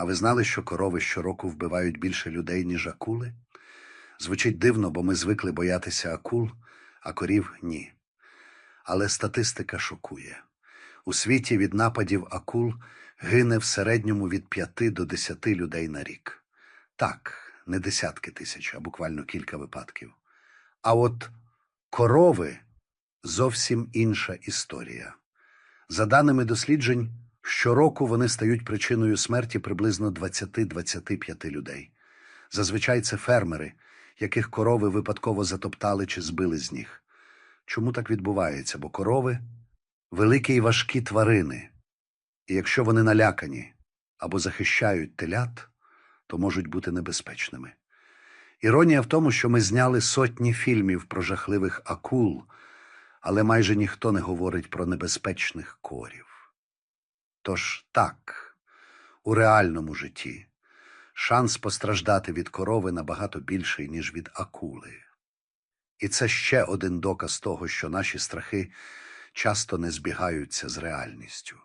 А ви знали, що корови щороку вбивають більше людей, ніж акули? Звучить дивно, бо ми звикли боятися акул, а корів ні. Але статистика шокує. У світі від нападів акул гине в середньому від 5 до 10 людей на рік. Так, не десятки тисяч, а буквально кілька випадків. А от корови зовсім інша історія. За даними досліджень, щороку вони стають причиною смерті приблизно 20-25 людей. Зазвичай це фермери, яких корови випадково затоптали чи збили з ніг. Чому так відбувається? Бо корови великі і важкі тварини, і якщо вони налякані або захищають телят, то можуть бути небезпечними. Іронія в тому, що ми зняли сотні фільмів про жахливих акул, але майже ніхто не говорить про небезпечних корів. Тож так, у реальному житті шанс постраждати від корови набагато більший, ніж від акули. І це ще один доказ того, що наші страхи часто не збігаються з реальністю.